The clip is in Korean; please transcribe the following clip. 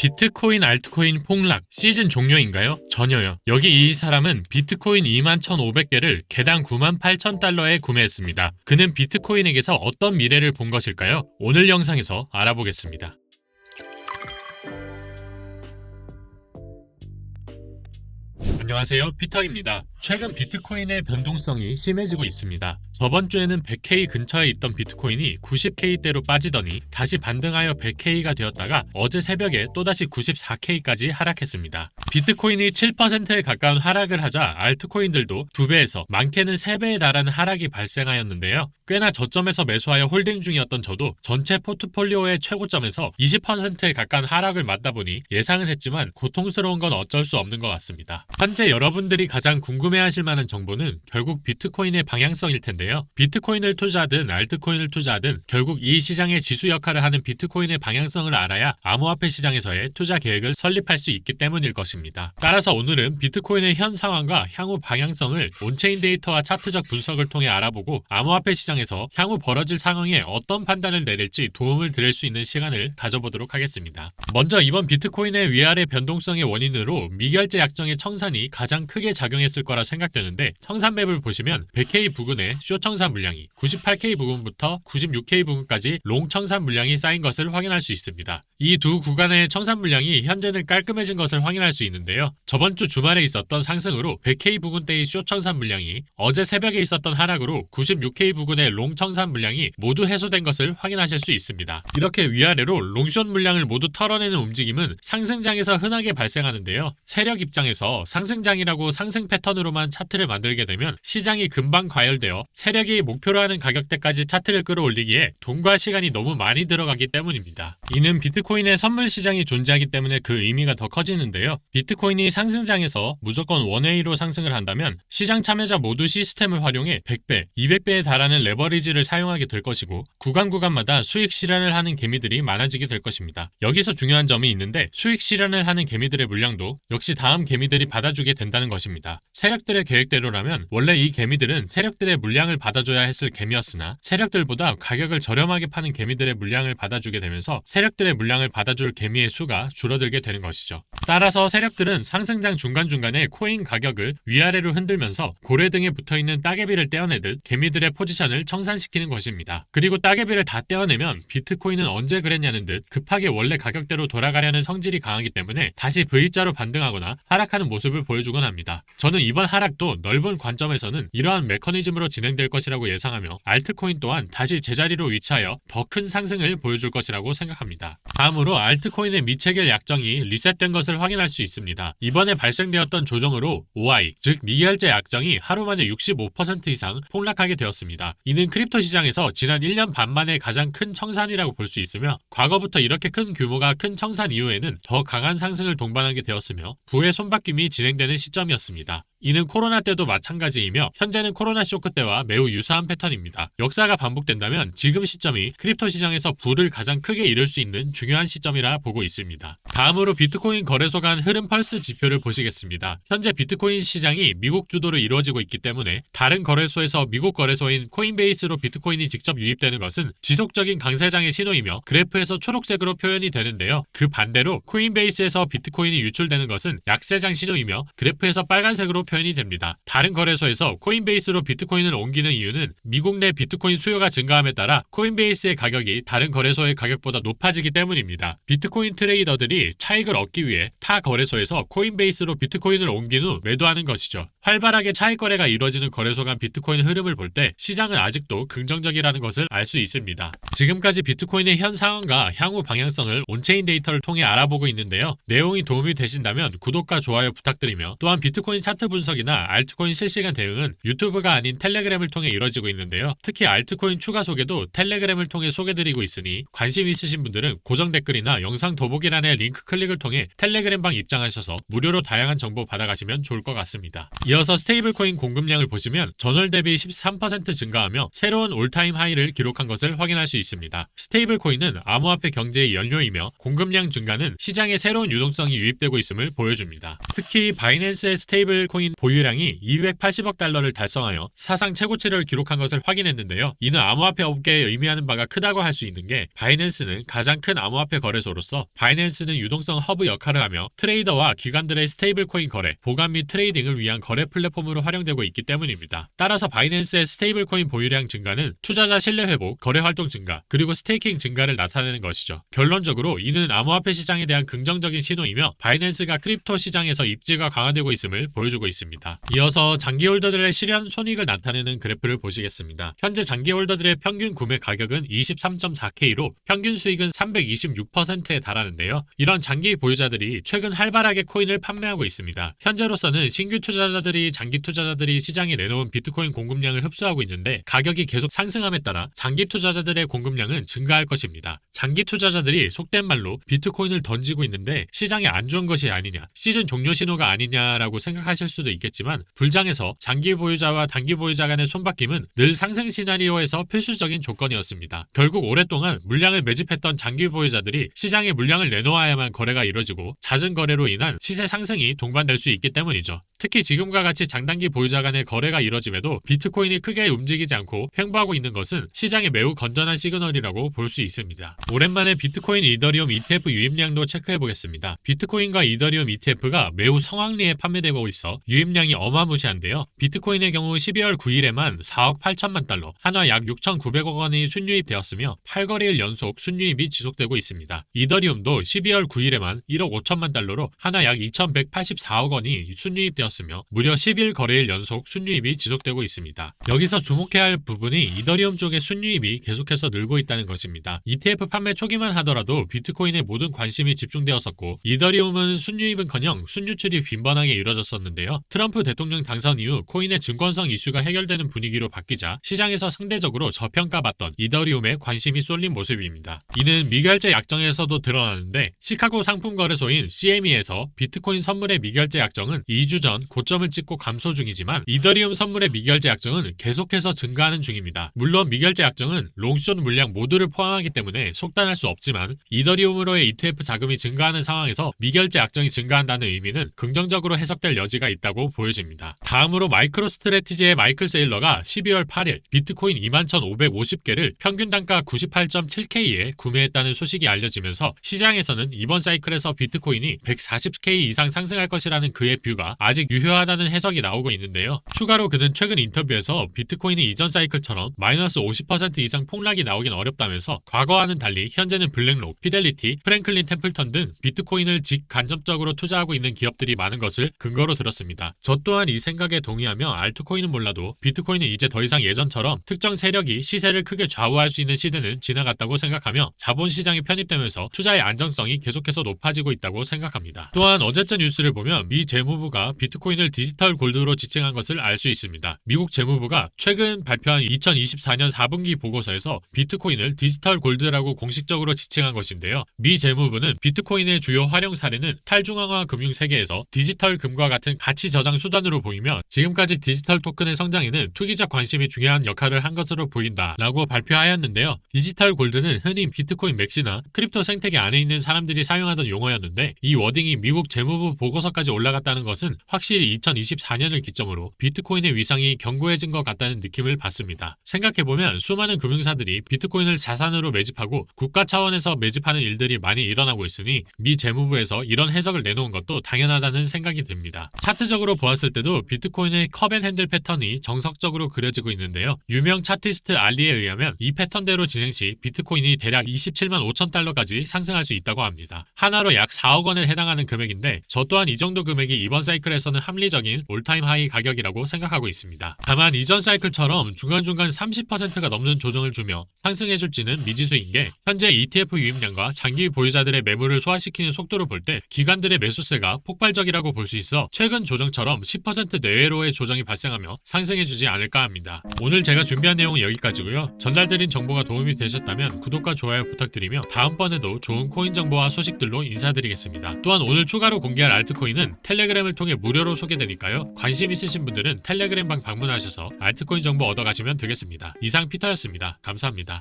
비트코인 알트코인 폭락 시즌 종료인가요? 전혀요. 여기 이 사람은 비트코인 21,500개를 개당 98,000달러에 구매했습니다. 그는 비트코인에게서 어떤 미래를 본 것일까요? 오늘 영상에서 알아보겠습니다. 안녕하세요. 피터입니다. 최근 비트코인의 변동성이 심해지고 있습니다. 저번 주에는 100K 근처에 있던 비트코인이 90K대로 빠지더니 다시 반등하여 100K가 되었다가 어제 새벽에 또다시 94K까지 하락했습니다. 비트코인이 7%에 가까운 하락을 하자 알트코인들도 2배에서 많게는 3배에 달하는 하락이 발생하였는데요. 꽤나 저점에서 매수하여 홀딩 중이었던 저도 전체 포트폴리오의 최고점에서 20%에 가까운 하락을 맞다 보니 예상은 했지만 고통스러운 건 어쩔 수 없는 것 같습니다. 현재 여러분들이 가장 궁금 해하실 만한 정보는 결국 비트코인의 방향성일 텐데요. 비트코인을 투자하든 알트코인을 투자하든 결국 이 시장의 지수 역할을 하는 비트코인의 방향성을 알아야 암호화폐 시장에서의 투자 계획을 설립할 수 있기 때문일 것입니다. 따라서 오늘은 비트코인의 현 상황과 향후 방향성을 온체인 데이터와 차트적 분석을 통해 알아보고 암호화폐 시장에서 향후 벌어질 상황에 어떤 판단을 내릴지 도움을 드릴 수 있는 시간을 가져보도록 하겠습니다. 먼저 이번 비트코인의 위아래 변동성의 원인으로 미결제 약정의 청산이 가장 크게 작용했을 거라 생각되는데 청산맵을 보시면 100K 부근에 쇼 청산 물량이 98K 부근부터 96K 부근까지 롱 청산 물량이 쌓인 것을 확인할 수 있습니다. 이 두 구간의 청산 물량이 현재는 깔끔해진 것을 확인할 수 있는데요. 저번 주 주말에 있었던 상승으로 100K 부근대의 쇼 청산 물량이 어제 새벽에 있었던 하락으로 96K 부근의 롱 청산 물량이 모두 해소된 것을 확인하실 수 있습니다. 이렇게 위아래로 롱숏 물량을 모두 털어내는 움직임은 상승장에서 흔하게 발생하는데요. 세력 입장에서 상승장이라고 상승 패턴으로 만 차트를 만들게 되면 시장이 금방 과열되어 세력이 목표로 하는 가격대까지 차트를 끌어올리기에 돈과 시간이 너무 많이 들어가기 때문입니다. 이는 비트코인의 선물 시장이 존재하기 때문에 그 의미가 더 커지는데요. 비트코인이 상승장에서 무조건 원웨이로 상승을 한다면 시장 참여자 모두 시스템을 활용해 100배, 200배에 달하는 레버리지를 사용하게 될 것이고 구간 구간마다 수익 실현을 하는 개미들이 많아지게 될 것입니다. 여기서 중요한 점이 있는데 수익 실현을 하는 개미들의 물량도 역시 다음 개미들이 받아주게 된다는 것입니다. 세력 들의 계획대로라면 원래 이 개미들은 세력들의 물량을 받아줘야 했을 개미였으나 세력들보다 가격을 저렴하게 파는 개미들의 물량을 받아주게 되면서 세력들의 물량을 받아줄 개미의 수가 줄어들게 되는 것이죠. 따라서 세력들은 상승장 중간중간에 코인 가격을 위아래로 흔들면서 고래 등에 붙어있는 따개비를 떼어내듯 개미들의 포지션을 청산시키는 것입니다. 그리고 따개비를 다 떼어내면 비트코인은 언제 그랬냐는 듯 급하게 원래 가격대로 돌아가려는 성질이 강하기 때문에 다시 V자로 반등하거나 하락하는 모습을 보여주곤 합니다. 저는 이번 하락도 넓은 관점에서는 이러한 메커니즘으로 진행될 것이라고 예상하며 알트코인 또한 다시 제자리로 위치하여 더 큰 상승을 보여줄 것이라고 생각합니다. 다음으로 알트코인의 미체결 약정이 리셋된 것을 확인할 수 있습니다. 이번에 발생되었던 조정으로 OI, 즉 미결제 약정이 하루 만에 65% 이상 폭락하게 되었습니다. 이는 크립토 시장에서 지난 1년 반 만에 가장 큰 청산이라고 볼 수 있으며 과거부터 이렇게 큰 규모가 큰 청산 이후에는 더 강한 상승을 동반하게 되었으며 부의 손바뀜이 진행되는 시점이었습니다. 이는 코로나 때도 마찬가지이며 현재는 코로나 쇼크 때와 매우 유사한 패턴입니다. 역사가 반복된다면 지금 시점이 크립토 시장에서 부를 가장 크게 이룰 수 있는 중요한 시점이라 보고 있습니다. 다음으로 비트코인 거래소 간 흐름 펄스 지표를 보시겠습니다. 현재 비트코인 시장이 미국 주도로 이루어지고 있기 때문에 다른 거래소에서 미국 거래소인 코인베이스로 비트코인이 직접 유입되는 것은 지속적인 강세장의 신호이며 그래프에서 초록색으로 표현이 되는데요. 그 반대로 코인베이스에서 비트코인이 유출되는 것은 약세장 신호이며 그래프에서 빨간색으로 표현이 됩니다. 다른 거래소에서 코인베이스로 비트코인을 옮기는 이유는 미국 내 비트코인 수요가 증가함에 따라 코인베이스의 가격이 다른 거래소의 가격보다 높아지기 때문입니다. 비트코인 트레이더들이 차익을 얻기 위해 타 거래소에서 코인베이스로 비트코인을 옮긴 후 매도하는 것이죠. 활발하게 차익 거래가 이루어지는 거래소 간 비트코인 흐름을 볼 때 시장은 아직도 긍정적이라는 것을 알 수 있습니다. 지금까지 비트코인의 현 상황과 향후 방향성을 온체인 데이터를 통해 알아보고 있는데요. 내용이 도움이 되신다면 구독과 좋아요 부탁드리며 또한 비트코인 차트 분석 이나 알트코인 실시간 대응은 유튜브가 아닌 텔레그램을 통해 이루어지고 있는데요. 특히 알트코인 추가 소개도 텔레그램을 통해 소개드리고 있으니 관심 있으신 분들은 고정 댓글이나 영상 더보기란의 링크 클릭을 통해 텔레그램 텔레그램 방 입장하셔서 무료로 다양한 정보 받아가시면 좋을 것 같습니다. 이어서 스테이블 코인 공급량을 보시면 전월 대비 13% 증가하며 새로운 올타임 하이를 기록한 것을 확인할 수 있습니다. 스테이블 코인은 암호화폐 경제의 연료이며 공급량 증가는 시장에 새로운 유동성이 유입되고 있음을 보여줍니다. 특히 바이낸스의 스테이블 코인 보유량이 280억 달러를 달성하여 사상 최고치를 기록한 것을 확인했는데요. 이는 암호화폐 업계에 의미하는 바가 크다고 할 수 있는 게 바이낸스는 가장 큰 암호화폐 거래소로서 바이낸스는 유동성 허브 역할을 하며 트레이더와 기관들의 스테이블 코인 거래, 보관 및 트레이딩을 위한 거래 플랫폼으로 활용되고 있기 때문입니다. 따라서 바이낸스의 스테이블 코인 보유량 증가는 투자자 신뢰 회복, 거래 활동 증가, 그리고 스테이킹 증가를 나타내는 것이죠. 결론적으로 이는 암호화폐 시장에 대한 긍정적인 신호이며 바이낸스가 크립토 시장에서 입지가 강화되고 있음을 보여주고 있습니다. 이어서 장기 홀더들의 실현 손익을 나타내는 그래프를 보시겠습니다. 현재 장기 홀더들의 평균 구매 가격은 23.4K로 평균 수익은 326%에 달하는데요. 이런 장기 보유자들이 최근 활발하게 코인을 판매하고 있습니다. 현재로서는 신규 투자자들이 장기 투자자들이 시장에 내놓은 비트코인 공급량을 흡수하고 있는데 가격이 계속 상승함에 따라 장기 투자자들의 공급량은 증가할 것입니다. 장기 투자자들이 속된 말로 비트코인을 던지고 있는데 시장에 안 좋은 것이 아니냐, 시즌 종료 신호가 아니냐라고 생각하실 수도 있겠지만 불장에서 장기 보유자와 단기 보유자 간의 손바뀜은 늘 상승 시나리오에서 필수적인 조건이었습니다. 결국 오랫동안 물량을 매집했던 장기 보유자들이 시장에 물량을 내놓아야만 거래가 이뤄지고 잦은 거래로 인한 시세 상승이 동반될 수 있기 때문이죠. 특히 지금과 같이 장단기 보유자 간의 거래가 이뤄짐에도 비트코인이 크게 움직이지 않고 횡보하고 있는 것은 시장에 매우 건전한 시그널이라고 볼 수 있습니다. 오랜만에 비트코인 이더리움 ETF 유입량도 체크해 보겠습니다. 비트코인과 이더리움 ETF가 매우 성황리에 판매되고 있어 유입량이 어마무시한데요. 비트코인의 경우 12월 9일에만 4억 8천만 달러, 한화 약 6,900억 원이 순유입되었으며 8거래일 연속 순유입이 지속되고 있습니다. 이더리움도 12월 9일에만 1억 5천만 달러로 한화 약 2,184억 원이 순유입되었 으며 무려 10일 거래일 연속 순유입이 지속되고 있습니다. 여기서 주목해야 할 부분이 이더리움 쪽의 순유입이 계속해서 늘고 있다는 것입니다. ETF 판매 초기만 하더라도 비트코인에 모든 관심이 집중되었었고 이더리움은 순유입은커녕 순유출이 빈번하게 이뤄졌었는데요. 트럼프 대통령 당선 이후 코인의 증권성 이슈가 해결되는 분위기로 바뀌자 시장에서 상대적으로 저평가받던 이더리움에 관심이 쏠린 모습입니다. 이는 미결제 약정에서도 드러나는데 시카고 상품 거래소인 CME에서 비트코인 선물의 미결제 약정은 2주 전 고점을 찍고 감소 중이지만 이더리움 선물의 미결제 약정은 계속해서 증가하는 중입니다. 물론 미결제 약정은 롱숏 물량 모두를 포함하기 때문에 속단할 수 없지만 이더리움으로의 ETF 자금이 증가하는 상황에서 미결제 약정이 증가한다는 의미는 긍정적으로 해석될 여지가 있다고 보여집니다. 다음으로 마이크로 스트레티지의 마이클 세일러가 12월 8일 비트코인 21,550개를 평균 단가 98.7K에 구매했다는 소식이 알려지면서 시장에서는 이번 사이클에서 비트코인이 140K 이상 상승할 것이라는 그의 뷰가 아직 유효하다는 해석이 나오고 있는데요. 추가로 그는 최근 인터뷰에서 비트코인이 이전 사이클처럼 마이너스 50% 이상 폭락이 나오긴 어렵다면서 과거와는 달리 현재는 블랙록, 피델리티, 프랭클린 템플턴 등 비트코인을 직간접적으로 투자하고 있는 기업들이 많은 것을 근거로 들었습니다. 저 또한 이 생각에 동의하며 알트코인은 몰라도 비트코인은 이제 더 이상 예전처럼 특정 세력이 시세를 크게 좌우할 수 있는 시대는 지나갔다고 생각하며 자본시장이 편입되면서 투자의 안정성이 계속해서 높아지고 있다고 생각합니다. 또한 어제자 뉴스를 보면 미 재무부가 비트코인 을 디지털 골드로 지칭한 것을 알 수 있습니다. 미국 재무부가 최근 발표한 2024년 4분기 보고서에서 비트코인을 디지털 골드라고 공식적으로 지칭한 것인데요. 미 재무부는 비트코인의 주요 활용 사례는 탈중앙화 금융 세계에서 디지털 금과 같은 가치 저장 수단으로 보이며 지금까지 디지털 토큰의 성장에는 투기적 관심이 중요한 역할을 한 것으로 보인다라고 발표하였는데요. 디지털 골드는 흔히 비트코인 맥시나 크립토 생태계 안에 있는 사람들이 사용하던 용어였는데 이 워딩이 미국 재무부 보고서까지 올라갔다는 것은 확 실히 2024년을 기점으로 비트코인의 위상이 견고해진 것 같다는 느낌을 받습니다. 생각해보면 수많은 금융사들이 비트코인을 자산으로 매집하고 국가 차원에서 매집하는 일들이 많이 일어나고 있으니 미 재무부에서 이런 해석을 내놓은 것도 당연하다는 생각이 듭니다. 차트적으로 보았을 때도 비트코인의 컵앤핸들 패턴이 정석적으로 그려지고 있는데요. 유명 차티스트 알리에 의하면 이 패턴대로 진행 시 비트코인이 대략 27만 5천 달러까지 상승할 수 있다고 합니다. 하나로 약 4억 원에 해당하는 금액인데 저 또한 이 정도 금액이 이번 사이클에서 는 합리적인 올타임 하이 가격이라고 생각하고 있습니다. 다만 이전 사이클처럼 중간중간 30%가 넘는 조정을 주며 상승해줄지는 미지수인 게 현재 ETF 유입량과 장기 보유자들의 매물을 소화시키는 속도로 볼때 기관들의 매수세가 폭발적이라고 볼 수 있어 최근 조정처럼 10% 내외로의 조정이 발생하며 상승해주지 않을까 합니다. 오늘 제가 준비한 내용은 여기까지고요. 전달드린 정보가 도움이 되셨다면 구독과 좋아요 부탁드리며 다음번에도 좋은 코인 정보와 소식들로 인사드리겠습니다. 또한 오늘 추가로 공개할 알트코인은 텔레그램을 통해 무료 로 소개되니까요. 관심 있으신 분들은 텔레그램방 방문하셔서 알트코인 정보 얻어가시면 되겠습니다. 이상 피터였습니다. 감사합니다.